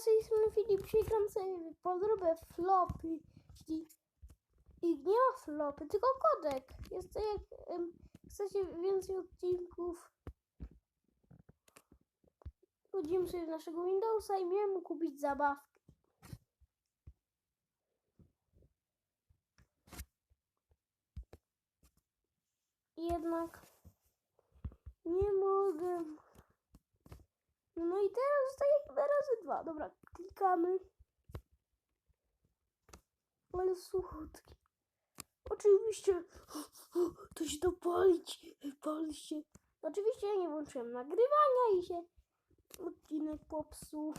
z tej strony Filip, dzisiaj gram sobie podróbę flopy, czyli i nie flopy, tylko kodek. Jest to jak em, chcecie więcej odcinków, wchodzimy sobie w naszego Windowsa i miałem kupić zabawkę. Jednak nie mogę. No i teraz zostaje chyba razy dwa. Dobra, klikamy. Ale słodki. Oczywiście. To się to palić. Pali się. Oczywiście ja nie włączyłem nagrywania i się odcinek popsuł.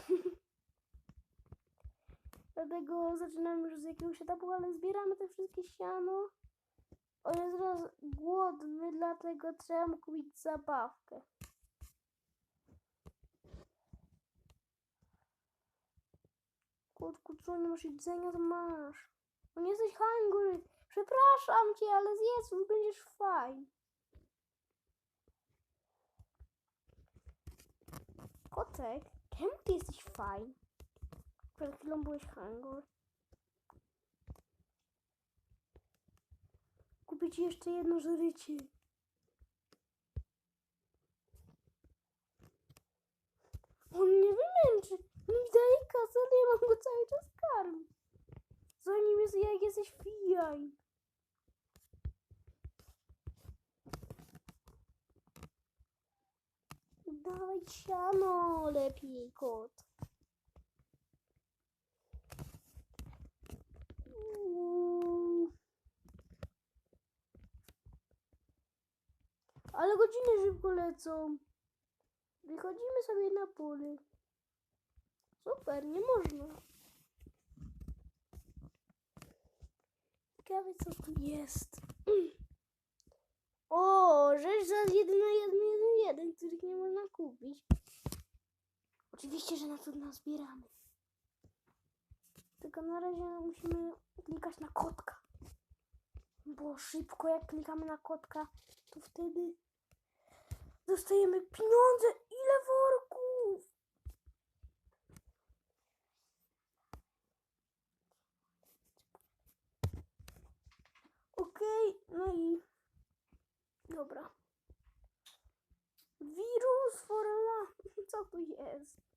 Dlatego zaczynamy już z jakiegoś etapu, ale zbieramy te wszystkie siano. On jest teraz głodny, dlatego trzeba mu kupić zabawkę. Kotku, co nie masz jedzenia, to masz. No nie jesteś hungry. Przepraszam cię, ale zjedz, już będziesz fajny. Kotek, czemu ty jesteś fajny? Przed chwilą byłeś hungry. Kupię ci jeszcze jedno życie. On mnie wymęczy. Mi daje kasę, ale ja mam go cały czas karmić. Zanim jest jak jesteś fijaj. Dawaj siano lepiej, kot. Ale godziny szybko lecą. Wychodzimy sobie na pole. Super, nie można. Ciekawe co tu jest. O, rzecz za 1 na 1, 1, 1, których nie można kupić. Oczywiście, nazbieramy. Tylko na razie musimy klikać na kotka. Bo szybko jak klikamy na kotka, to wtedy dostajemy pieniądze. Ile worków? Okej, no i dobra. Wirus forla. Co tu jest?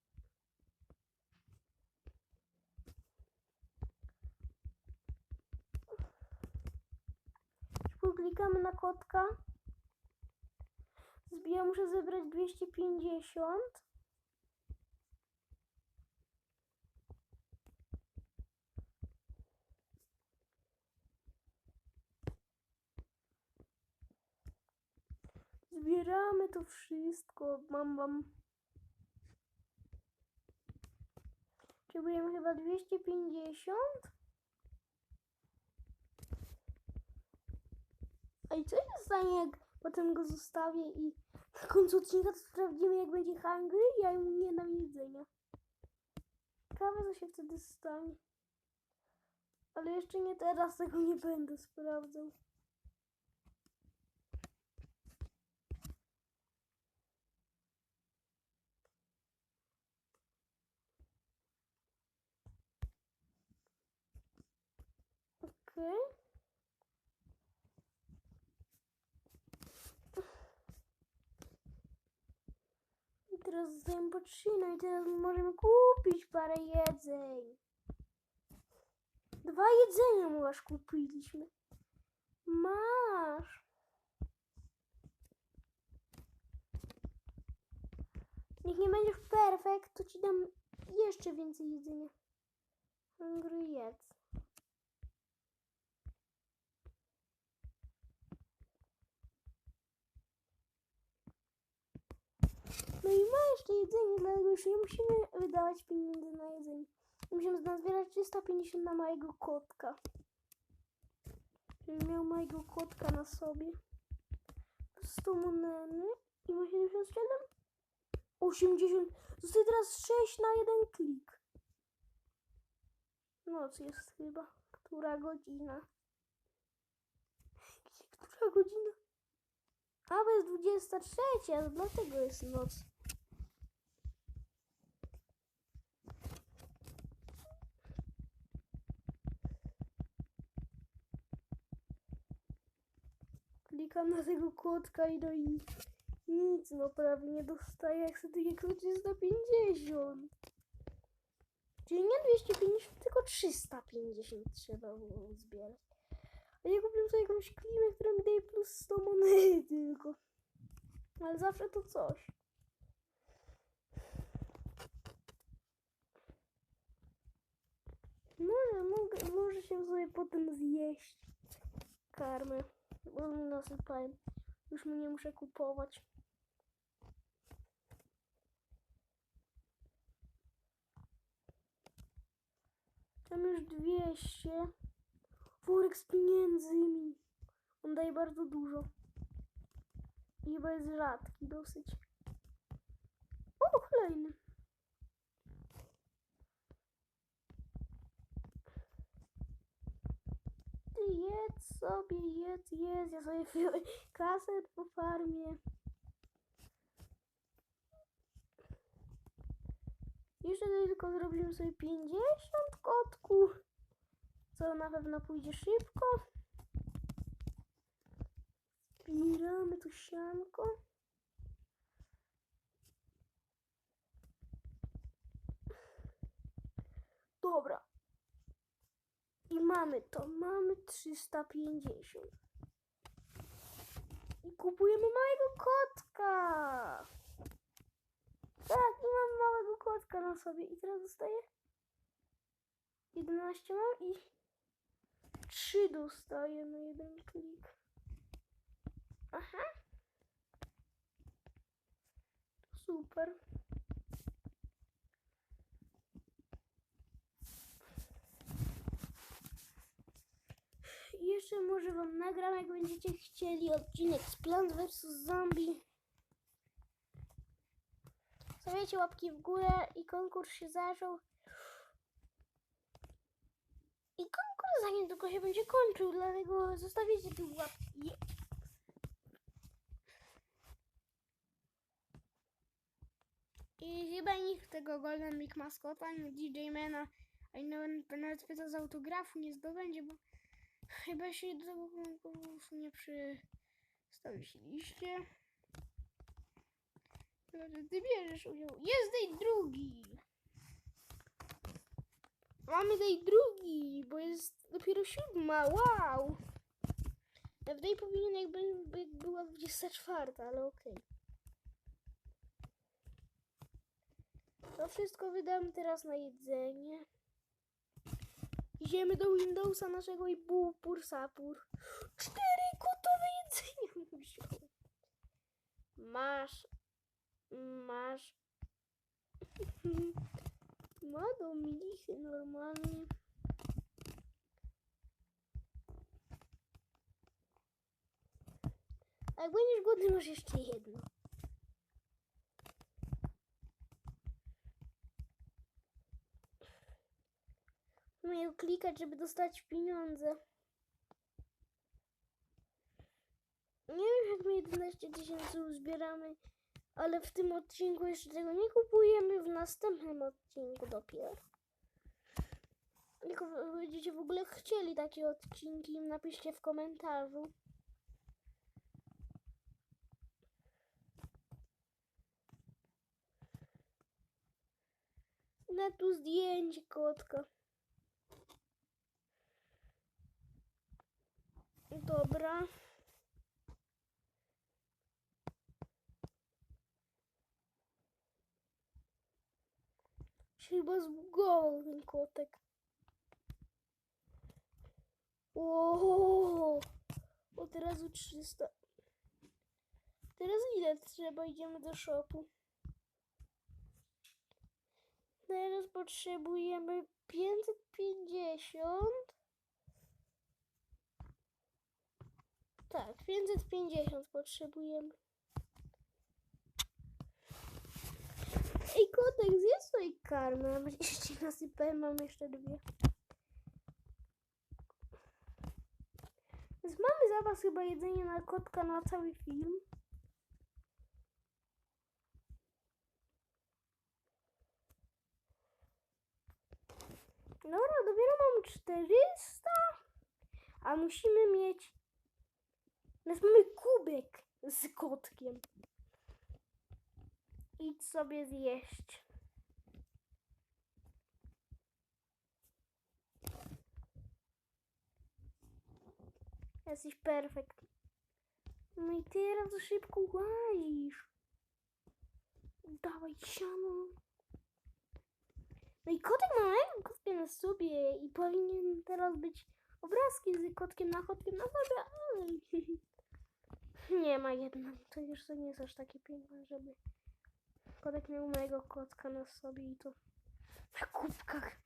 Klikamy na kotka. Zbija, muszę zebrać 250. Zbieramy to wszystko. Mam wam. Potrzebujemy chyba 250. A i co się stanie, jak potem go zostawię i na końcu odcinka to sprawdzimy, jak będzie hungry i ja mu nie dam jedzenia. Ciekawe, co się wtedy stanie. Ale jeszcze nie teraz, tego nie będę sprawdzał. Okej. I teraz zostajemy po trzy, no i teraz możemy kupić parę jedzeń. Dwa jedzenia mu aż kupiliśmy. Masz. Niech nie będziesz perfekt, to ci dam jeszcze więcej jedzenia. Hungry jedz. No i ma jeszcze jedzenie, dlatego już nie musimy wydawać pieniędzy na jedzenie. Musimy nazbierać 350 na mojego kotka. Żeby miał mojego kotka na sobie. 100 moneny i ma 77. 80. Zostaje teraz 6 na jeden klik. Noc jest chyba. Która godzina? Która godzina? Paweł jest 23, no dlatego jest noc. Klikam na tego kotka i no i nic, no prawie nie dostaję, jak sobie takie klucz jest na 50. Czyli nie 250, tylko 350 trzeba było zbierać. Sobie jakąś klimę, która mi daje plus 100 monety tylko. Ale zawsze to coś. Może, mogę, może się sobie potem zjeść karmę, bo nasypałem. Już mu nie muszę kupować. Tam już 200. Worek z pieniędzmi. On daje bardzo dużo. I chyba jest rzadki dosyć. O, kolejny. Ty jedz sobie, jedz, jedz. Ja sobie wziąłem kasę po farmie. Jeszcze tylko zrobimy sobie 50 kotków. Co na pewno pójdzie szybko. Zbieramy tu sianko. Dobra. I mamy to. Mamy 350. I kupujemy małego kotka. Tak, i mam małego kotka na sobie. I teraz dostaję 11 mam i 3 dostaję na jeden klik. Aha. Super. Jeszcze może wam nagram, jak będziecie chcieli odcinek z Plants vs Zombie. Stawiajcie łapki w górę i konkurs się zaczął. I konkurs za niedługo się będzie kończył, dlatego zostawicie tu łapki. I chyba nikt tego Golden Big Maskota, ani DJ Mana, ani nawet, nawet pyta z autografu nie zdobędzie, bo chyba się do tego konkursu nie przystawiliście. Chyba, że ty bierzesz udział. Jest drugi! Mamy day drugi, bo jest dopiero siódma, wow! W day powinien jakby, jakby była 24, ale okej. To wszystko wydam teraz na jedzenie. Idziemy do Windowsa naszego i bupur sapur. Cztery gotowe jedzenie mu wziął. Masz. Masz. Ma do milichy normalnie. A jak będziesz głodny, masz jeszcze jedno. Miał klikać, żeby dostać pieniądze. Nie wiem, jak my 11 tysięcy uzbieramy, ale w tym odcinku jeszcze tego nie kupujemy, w następnym odcinku dopiero. Jak będziecie w ogóle chcieli takie odcinki, napiszcie w komentarzu. Na tu zdjęcie kotka. Dobra. Chyba zbugował ten kotek. O, od razu 300. Teraz ile trzeba? Idziemy do shopu. Teraz potrzebujemy 550. Tak, 550 potrzebujemy. Ej, kotek, zjedz swojej karmy. Nawet jeszcze nasypałem, mam jeszcze dwie. Więc mamy zapas chyba jedzenia na kotka na cały film. Dobra, dopiero mam 400. A musimy mieć Teraz mamy kubek z kotkiem. Idź sobie zjeść. Jesteś perfekt. No i teraz za szybko łazisz. Dawaj siano. No i kotek ma małego na sobie i powinien teraz być obrazki z kotkiem na kotkiem na sobie, ale nie ma jednak. To już to nie jest aż takie piękne, żeby kotek miał małego kotka na sobie i to na kubkach.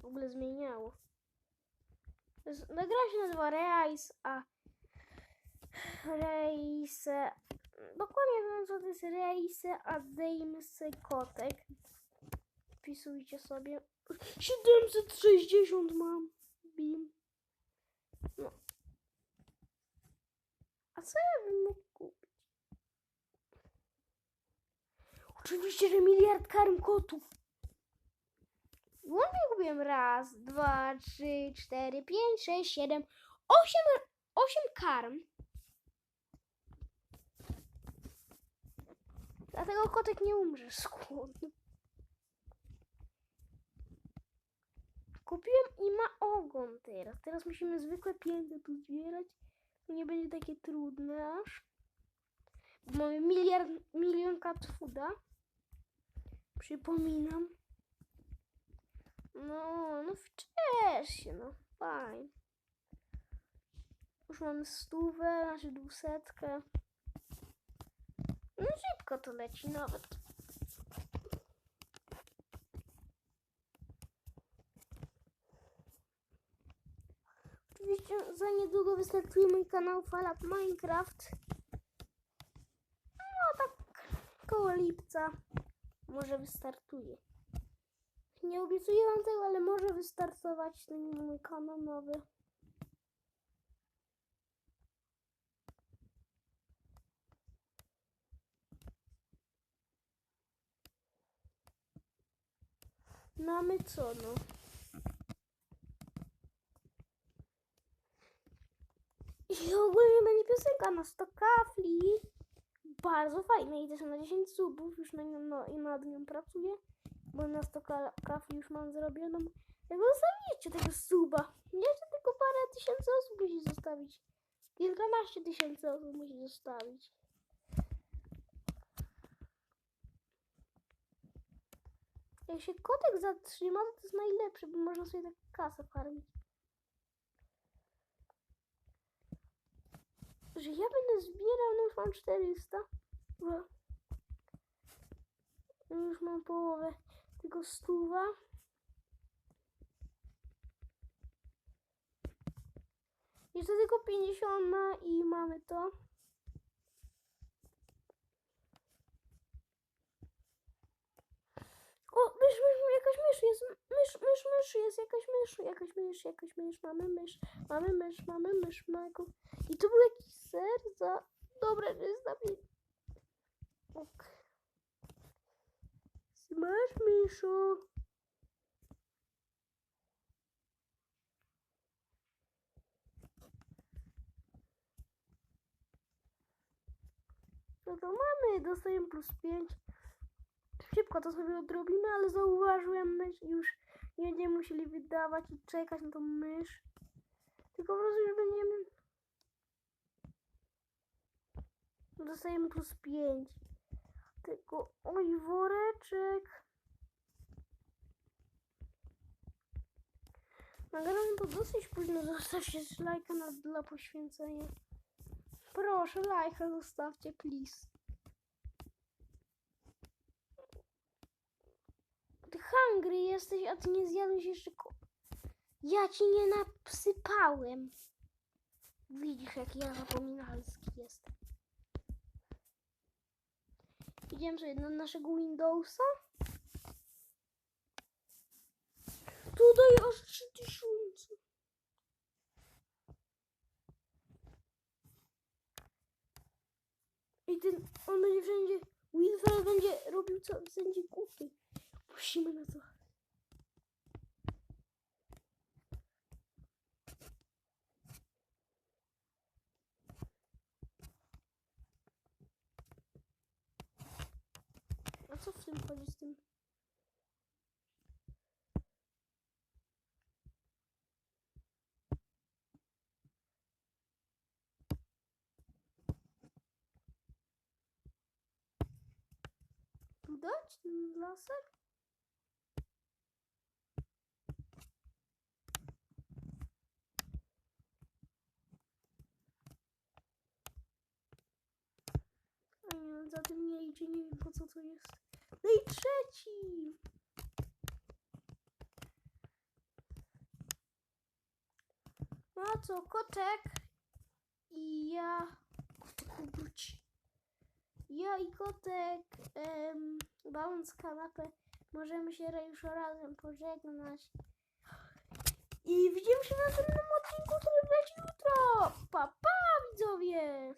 W ogóle zmieniało. Gra się nazywa Reis, a Reise. Dokładnie wiem, co to jest Reise, a Dejmsy kotek. Wpisujcie sobie. 760 mam. Bim. No. A co ja bym mógł kupić? Oczywiście, że miliard karm kotów. Łącznie kupiłem raz, dwa, trzy, cztery, pięć, sześć, siedem, osiem, osiem karm. Dlatego kotek nie umrze głodu. Kupiłem i ma ogon teraz. Teraz musimy zwykłe piękne tu zbierać. Nie będzie takie trudne aż. Mamy miliard, milion cat fooda. Przypominam. No, no wcześnie, no fajnie. Już mamy stówę, znaczy dwusetkę. No szybko to leci nawet. Oczywiście za niedługo wystartuje mój kanał Fallout Minecraft. No tak koło lipca może wystartuje. Nie obiecuję wam tego, ale może wystartować ten mój kanał nowy. Mamy co no? I ogólnie będzie piosenka na 100 kafli. Bardzo fajne i też na 10 subów już na nią, no, i nad nią pracuję. Bo na 100 ka- kafli już mam zrobioną. Jak zostawicie tego suba? Jeszcze tylko parę tysięcy osób musi zostawić. Kilkanaście tysięcy osób musi zostawić. Jak się kotek zatrzyma, to, to jest najlepsze, bo można sobie tak kasę farmić. Że ja będę zbierał, no już mam 400. Bo już mam połowę tego stuwa. Jeszcze tylko 50 na i mamy to. O, mysz, mysz, jakaś mysz jest, mysz, mysz, mysz jest, jakaś mysz, jakaś mysz, jakaś mysz, mamy mysz, mamy mysz, mamy mysz, mego. I to był jakiś ser za... Dobra, że jest na mnie. Ok. Smash, myszu. No to mamy, dostajemy plus 5. Szybko to sobie odrobimy, ale zauważyłem mysz już nie będziemy musieli wydawać i czekać na tą mysz. Tylko po prostu już będziemy... Dostajemy plus 5. Tylko, oj, woreczek. Nagrałem to dosyć późno, zostawcie lajka na, dla poświęcenia. Proszę, lajka zostawcie, please. Ty hungry jesteś, a ty nie zjadłeś jeszcze ko... Ja ci nie nasypałem. Widzisz, jak ja zapominalski jestem. Idziemy sobie na naszego Windowsa. Tutaj aż 3000. I ten, on będzie wszędzie, Wilfred będzie robił co, wszędzie kupy. Musimy na to. Tam chodzi z tym. Dać ten laser? A nie, za tym nie idzie, nie wiem po co to jest. No i trzeci! No co, kotek i ja... Kotek obróci. Ja i kotek, um, baląc kanapę, możemy się już razem pożegnać. I widzimy się na następnym odcinku, który będzie jutro. Pa, pa, widzowie!